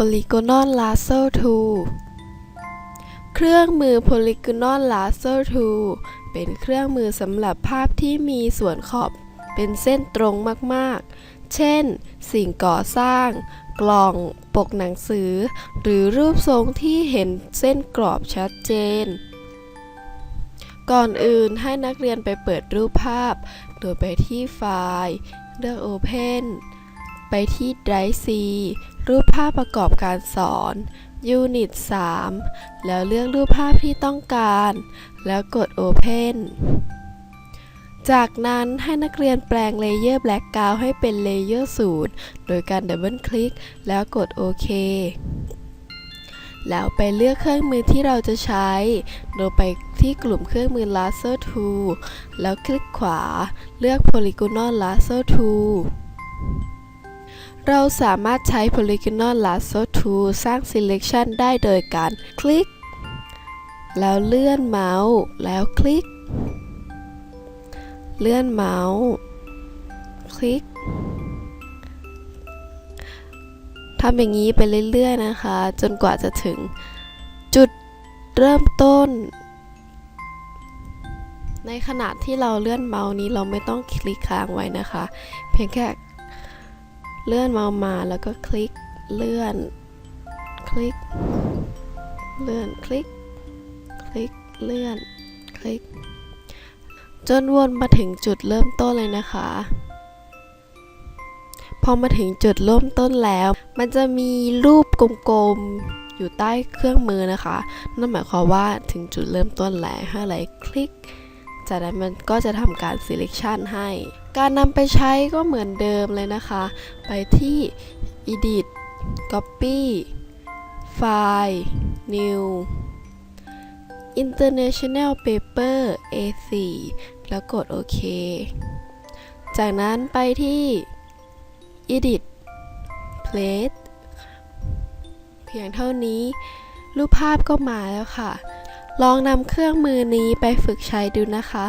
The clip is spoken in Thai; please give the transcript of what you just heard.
Polygonal Laser Tool เครื่องมือ Polygonal Laser Tool เป็นเครื่องมือสำหรับภาพที่มีส่วนขอบเป็นเส้นตรงมากๆ เช่น สิ่งก่อสร้าง กล่อง ปกหนังสือ หรือรูปทรงที่เห็นเส้นกรอบชัดเจน ก่อนอื่นให้นักเรียนไปเปิดรูปภาพ โดยไปที่ไฟล์ เลือก Open ไปที่ Drive C รูปภาพประกอบการสอน Unit 3 แล้วเลือกรูปภาพที่ต้องการ แล้วกด Open จากนั้นให้นักเรียนแปลงเลเยอร์แบล็กกราวให้เป็นเลเยอร์ศูนย์โดยการดับเบิลคลิกแล้วกดโอเคแล้วไปเลือกเครื่องมือที่เราจะใช้ โดยไปที่กลุ่มเครื่องมือ Laser Tool แล้วคลิกขวา เลือก Polygonal Laser Tool เราสามารถใช้ Polygonal Lasso Tool สร้าง Selection ได้โดยการคลิก แล้วเลื่อนเมาส์ แล้วคลิก เลื่อนเมาส์ คลิกทำอย่างนี้ไปเรื่อยๆนะคะ จนกว่าจะถึงจุดเริ่มต้น ในขณะที่เราเลื่อนเมาส์นี้เราไม่ต้องคลิกค้างไว้นะคะ เพียงแค่ เลื่อนเมาส์มาแล้วก็คลิกเลื่อน คลิก เลื่อนคลิก คลิกเลื่อน คลิก จนวนมาถึงจุดเริ่มต้นเลยนะคะ พอมาถึงจุดเริ่มต้นแล้ว มันจะมีรูปกลมๆอยู่ใต้เครื่องมือนะคะ นั่นหมายความว่าถึงจุดเริ่มต้นแล้วให้อะไรคลิก จากนั้นมันก็จะทำการ selection ให้ การนำไปใช้ก็เหมือนเดิมเลยนะคะ ไปที่ edit copy file new international paper A4 แล้วกดโอเค จากนั้นไปที่ edit place เพียงเท่านี้ รูปภาพก็มาแล้วค่ะ ลองนำเครื่องมือนี้ไปฝึกใช้ดูนะคะ